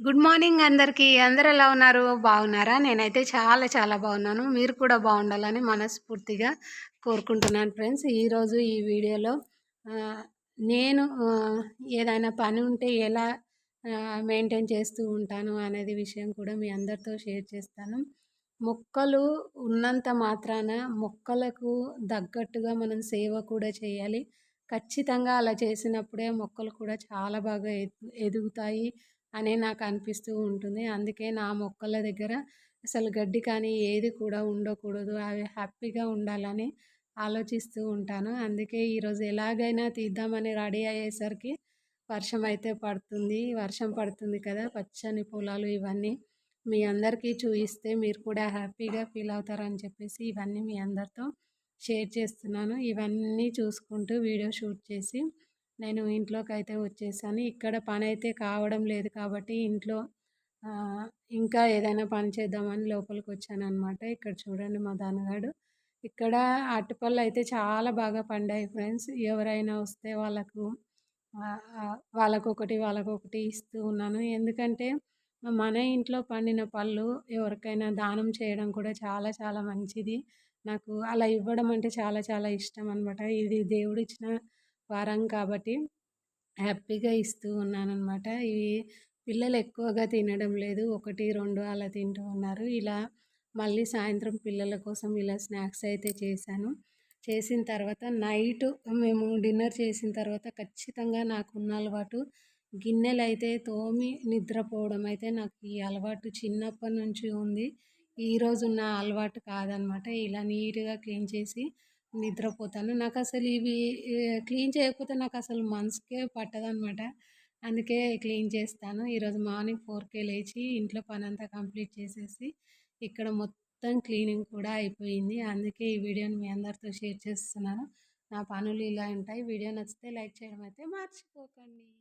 Good morning అందరికీ. అందరు ఎలా ఉన్నారు? బాగున్నారా? నేనైతే చాలా చాలా బాగున్నాను. మీరు కూడా బాగుండాలని మనస్ఫూర్తిగా కోరుకుంటున్నాను ఫ్రెండ్స్. ఈరోజు ఈ వీడియోలో నేను ఏదైనా పని ఉంటే ఎలా మెయింటైన్ చేస్తూ ఉంటాను అనేది విషయం కూడా మీ అందరితో షేర్ చేస్తాను. మొక్కలు ఉన్నంత మాత్రాన మొక్కలకు తగ్గట్టుగా మనం సేవ కూడా చేయాలి. ఖచ్చితంగా అలా చేసినప్పుడే మొక్కలు కూడా చాలా బాగా ఎదుగుతాయి. అని నాకు అనిపిస్తూ ఉంటుంది. అందుకే నా మొక్కల దగ్గర అసలు గడ్డి కానీ ఏది కూడా ఉండకూడదు. అవి హ్యాపీగా ఉండాలని ఆలోచిస్తూ ఉంటాను. అందుకే ఈరోజు ఎలాగైనా తీద్దామని రెడీ అయ్యేసరికి వర్షం అయితే పడుతుంది. వర్షం పడుతుంది కదా పచ్చని పొలాలు ఇవన్నీ మీ అందరికీ చూపిస్తే మీరు కూడా హ్యాపీగా ఫీల్ అవుతారని చెప్పేసి ఇవన్నీ మీ అందరితో షేర్ చేస్తున్నాను. ఇవన్నీ చూసుకుంటూ వీడియో షూట్ చేసి నేను ఇంట్లోకి అయితే వచ్చేసాను. ఇక్కడ పని అయితే కావడం లేదు కాబట్టి ఇంట్లో ఇంకా ఏదైనా పని చేద్దామని లోపలికి వచ్చాను అనమాట ఇక్కడ చూడండి మా దానగాడు. ఇక్కడ అరటిపళ్ళు అయితే చాలా బాగా పండాయి ఫ్రెండ్స్. ఎవరైనా వస్తే వాళ్ళకు వాళ్ళకొకటి వాళ్ళకొకటి ఇస్తూ ఉన్నాను. ఎందుకంటే మన ఇంట్లో పండిన పళ్ళు ఎవరికైనా దానం చేయడం కూడా చాలా చాలా మంచిది. నాకు అలా ఇవ్వడం అంటే చాలా చాలా ఇష్టం అనమాట ఇది దేవుడు ఇచ్చిన వారం కాబట్టి హ్యాపీగా ఇస్తూ ఉన్నానన్నమాట. ఇవి పిల్లలు ఎక్కువగా తినడం లేదు. ఒకటి రెండు అలా తింటూ ఉన్నారు. ఇలా మళ్ళీ సాయంత్రం పిల్లల కోసం ఇలా స్నాక్స్ అయితే చేశాను. చేసిన తర్వాత నైట్ మేము డిన్నర్ చేసిన తర్వాత ఖచ్చితంగా నాకున్న అలవాటు గిన్నెలు అయితే తోమి నిద్రపోవడం అయితే నాకు ఈ అలవాటు చిన్నప్పటి నుంచి ఉంది. ఈరోజు నా అలవాటు కాదనమాట ఇలా నీట్గా క్లీన్ చేసి నిద్రపోతాను. నాకు అసలు ఇవి క్లీన్ చేయకపోతే నాకు అసలు మనసుకే పట్టదనమాట. అందుకే క్లీన్ చేస్తాను. ఈరోజు మార్నింగ్ ఫోర్కే లేచి ఇంట్లో పని అంతా కంప్లీట్ చేసేసి ఇక్కడ మొత్తం క్లీనింగ్ కూడా అయిపోయింది. అందుకే ఈ వీడియోని మీ అందరితో షేర్ చేస్తున్నాను. నా పనులు ఇలా ఉంటాయి. వీడియో నచ్చితే లైక్ చేయడం అయితే మర్చిపోకండి.